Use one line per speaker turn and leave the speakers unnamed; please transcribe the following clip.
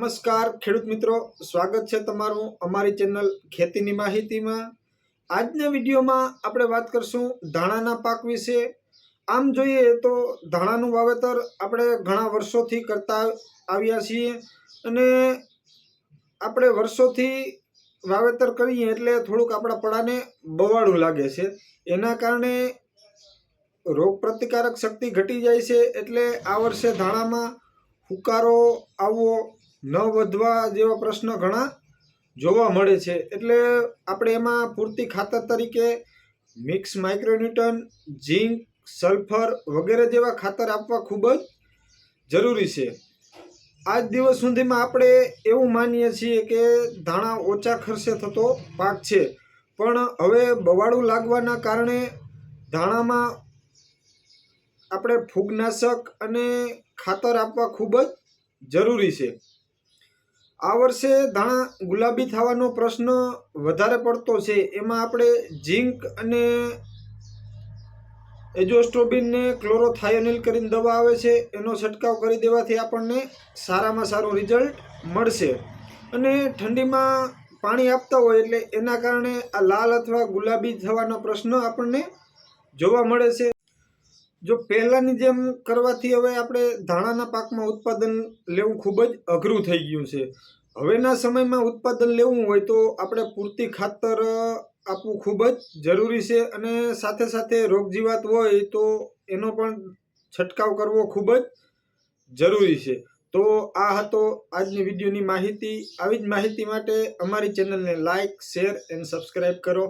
નમસ્કાર, ખેડૂત મિત્રો. સ્વાગત છે તમારું અમારી ચેનલ ખેતીની માહિતીમાં. આજના વિડીયોમાં આપણે વાત કરશું ધાણાના પાક વિશે. આમ જોઈએ તો ધાણાનું વાવેતર આપણે ઘણા વર્ષોથી કરતા આવ્યા છીએ અને આપણે વર્ષોથી વાવેતર કરીએ એટલે થોડુંક આપણા પડાને બવાડું લાગે છે. એના કારણે રોગ પ્રતિકારક શક્તિ ઘટી જાય છે એટલે આ વર્ષે ધાણામાં હુકારો, આવવો ન વધવા જેવા પ્રશ્ન ઘણા જોવા મળે છે. એટલે આપણે એમાં પૂરતી ખાતર તરીકે મિક્સ માઇક્રોન્યુટન, ઝીંક, સલ્ફર વગેરે જેવા ખાતર આપવા ખૂબ જ જરૂરી છે. આજ દિવસ સુધીમાં આપણે એવું માનીએ છીએ કે ધાણા ઓછા ખર્ચે થતો પાક છે. પણ હવે બવાળું લાગવાના કારણે ધાણામાં આપણે ફૂગનાશક અને ખાતર આપવા ખૂબ જ જરૂરી છે. આ વર્ષે ધાણા ગુલાબી થવાનો પ્રશ્ન વધારે પડતો છે. એમાં આપણે ઝીંક અને એજોસ્ટ્રોબિનને ક્લોરોથાયોનિલ કરીને દવા આવે છે. એનો છંટકાવ કરી દેવાથી આપણને સારામાં સારું રિઝલ્ટ મળશે. અને ઠંડીમાં પાણી આપતા હોય એટલે એના કારણે આ લાલ અથવા ગુલાબી થવાનો પ્રશ્ન આપણને જોવા મળે છે. જો પહેલાંની જેમ કરવાથી હવે આપણે ધાણાના પાકમાં ઉત્પાદન લેવું ખૂબ જ અઘરું થઈ ગયું છે. હવેના સમયમાં ઉત્પાદન લેવું હોય તો આપણે પૂરતી ખાતર આપવું ખૂબ જ જરૂરી છે અને સાથે સાથે રોગજીવાત હોય તો એનો પણ છંટકાવ કરવો ખૂબ જ જરૂરી છે. તો આ હતો આજની વિડીયોની માહિતી. આવી જ માહિતી માટે અમારી ચેનલને લાઇક શેર એન્ડ સબસ્ક્રાઈબ કરો.